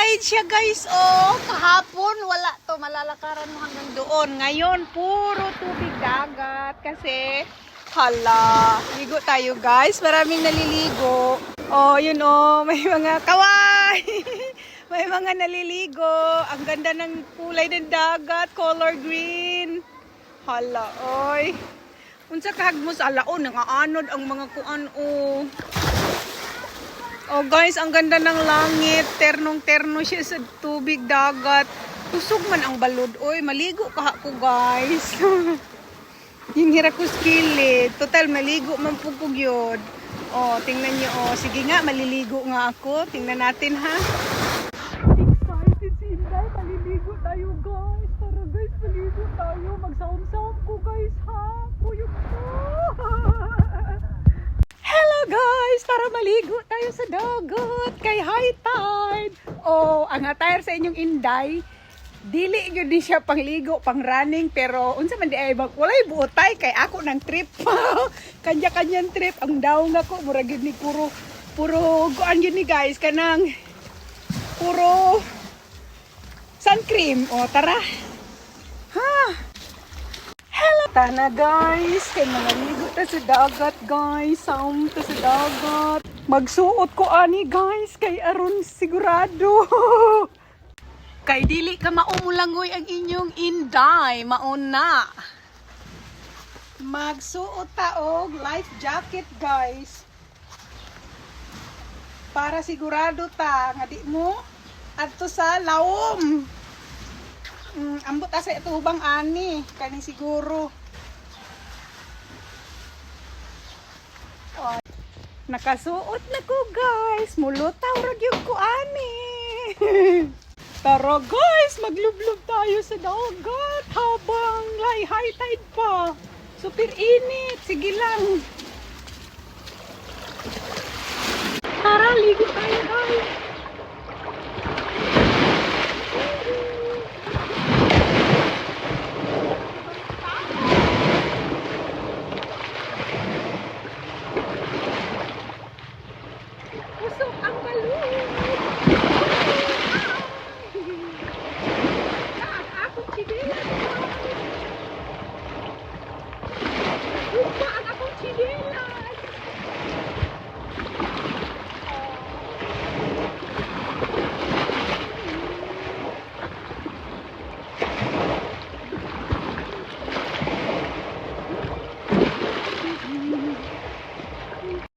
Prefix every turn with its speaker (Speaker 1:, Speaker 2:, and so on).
Speaker 1: tide siya guys. Oh, kahapon wala to malalakaran mo hanggang doon. Ngayon puro tubig dagat kasi hala, ligo tayo guys. Maraming naliligo. Oh, yun oh, may mga kaway. may mga naliligo. Ang ganda ng kulay ng dagat, color green. Hala, oy. Unsa kahag mo sa alaon, nangaanod ang mga kuan oh. Oh guys, ang ganda ng langit. Ternong-terno siya sa tubig dagat. Tusog man ang balod. Oy, maligo ka ko guys. Yung ko skillet. Total, maligo man po ko yun. Oh, tingnan niyo oh. Sige nga, maliligo nga ako. Tingnan natin ha. Excited si Inday. Maliligo tayo guys. Tara guys, maligo tayo. Magsaom-saom ko guys ha. Kuyog ko. Hello guys! Tara maligo tayo sa dagat kay high tide. Oh, ang attire sa inyong inday, dili gyud di siya pangligo, pang running pero unsa man di ay bag walay buotay kay ako ng trip. Kanya-kanyang trip ang daong ako mura gyud ni puro puro kuan gyud ni guys kanang puro sun cream. Oh, tara. Ha. Hello! Tana guys! Kay mga ligo ta sa dagat guys. Saum ta sa dagat. Magsuot ko ani guys. Kay aron sigurado. kay dili ka maumulangoy ang inyong inday. Mauna. Magsuot ta og life jacket guys. Para sigurado ta nga di mo adto sa lawom. Mm, ambot asa ito ubang ani, kani siguro. Oh, nakasuot na ko guys. Mulutaw ra gyud ko ani. Tara guys, maglublob tayo sa dagat habang high tide pa. Super init. Sige lang. puso ang balloon.